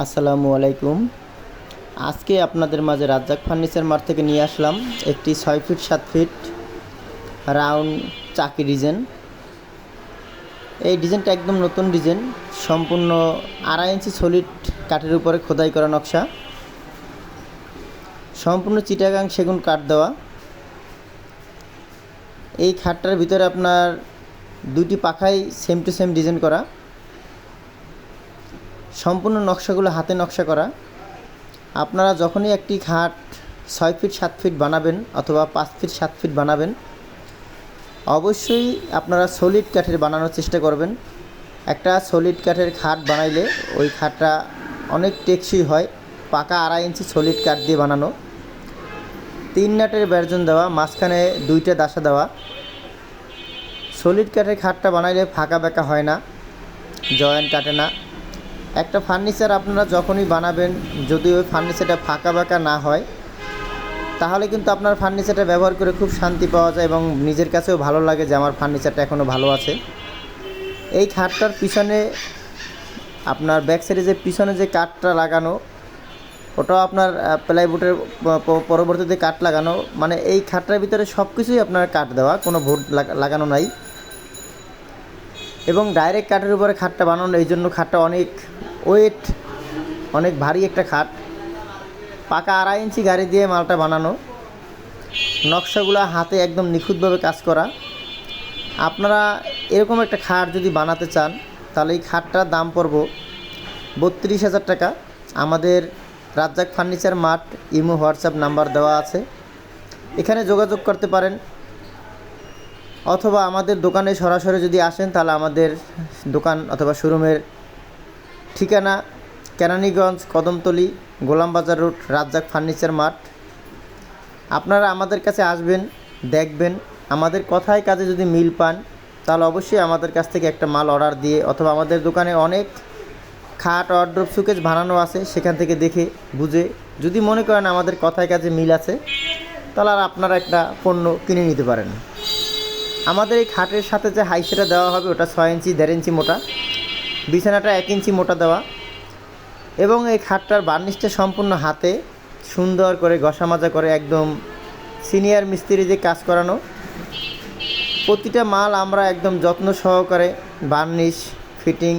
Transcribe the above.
আসসালামু আলাইকুম। আজকে আপনাদের মাঝে রাজ্জাক ফার্নিচার মার্ট থেকে নিয়ে আসলাম একটি ছয় ফিট, সাত ফিট রাউন্ড চাকি ডিজাইন। এই ডিজাইনটা একদম নতুন ডিজাইন, সম্পূর্ণ আড়াই ইঞ্চি সলিড কাঠের উপরে খোদাই করা নকশা। সম্পূর্ণ চিটাগাং সেগুন কাঠ দেওয়া। এই খাটটার ভিতরে আপনার দুটি পাখাই সেম টু সেম ডিজাইন করা। সম্পূর্ণ নকশাগুলো হাতে নকশা করা। আপনারা যখনই একটি খাট ছয় ফিট, সাত ফিট বানাবেন অথবা পাঁচ ফিট, সাত ফিট বানাবেন, অবশ্যই আপনারা সলিড কাঠের বানানোর চেষ্টা করবেন। একটা সলিড কাঠের খাট বানাইলে ওই খাটটা অনেক টেকসই হয়, পাকা আড়াই ইঞ্চি সলিড কাঠ দিয়ে বানানো। তিন নাটের ব্যর্জন দেওয়া, মাঝখানে দুইটা দাসা দেওয়া। সলিড কাঠের খাটটা বানাইলে ফাঁকা বেঁকা হয় না, জয়েন্ট কাটে না। একটা ফার্নিচার আপনারা যখনই বানাবেন, যদি ওই ফার্নিচারটা ফাঁকা বাঁকা না হয়, তাহলে কিন্তু আপনার ফার্নিচারটা ব্যবহার করে খুব শান্তি পাওয়া যায় এবং নিজের কাছেও ভালো লাগে যে আমার ফার্নিচারটা এখনও ভালো আছে। এই খাটটার পিছনে আপনার ব্যাক সাইডে যে পিছনে যে কাঠটা লাগানো, ওটাও আপনার প্লাইউডের পরবর্তীতে কাঠ লাগানো মানে এই খাটটার ভিতরে সব কিছুই আপনার কাঠ দেওয়া, কোনো ভোট লাগানো নাই। এবং ডাইরেক্ট কাঠের উপরে খাটটা বানানো, এই জন্য খাটটা অনেক ওয়েট, অনেক ভারী একটা খাট। পাকা আড়াই ইঞ্চি গাড়ি দিয়ে মালটা বানানো। নকশাগুলো হাতে একদম নিখুঁতভাবে কাজ করা। আপনারা এরকম একটা খাট যদি বানাতে চান, তাহলে এই খাটটার দাম পড়ব বত্রিশ হাজার টাকা। আমাদের Razzak furniture mart, imo, WhatsApp number দেওয়া আছে। এখানে যোগাযোগ করতে পারেন। অথবা আমাদের দোকানে সরাসরি যদি আসেন, তাহলে আমাদের দোকান অথবা শোরুমের ঠিকানা Keraniganj, Kadamtali, Golambazar road Razzak furniture mart আপনারা আমাদের কাছে আসবেন, দেখবেন। আমাদের কথায় কাজে যদি মিল পান, তাহলে অবশ্যই আমাদের কাছ থেকে একটা মাল অর্ডার দিয়ে অথবা আমাদের দোকানে অনেক খাট অর্ড্রপ সুকেজ বানানো আছে, সেখান থেকে দেখে, বুঝে। যদি মনে করেন আমাদের কথায় কাজে মিল আছে, তাহলে আর আপনারা একটা পণ্য কিনে নিতে পারেন। আমাদের এই খাটের সাথে যে হাইসেটা দেওয়া হবে, ওটা ছয় ইঞ্চি, দেড় ইঞ্চি মোটা। বিছানাটা এক ইঞ্চি মোটা দেওয়া এবং এই খাটটার বার্নিশটা সম্পূর্ণ হাতে সুন্দর করে ঘষা মাজা করে একদম সিনিয়র মিস্ত্রি যে কাজ করানো। প্রতিটা মাল আমরা একদম যত্ন সহকারে বার্নিশ, ফিটিং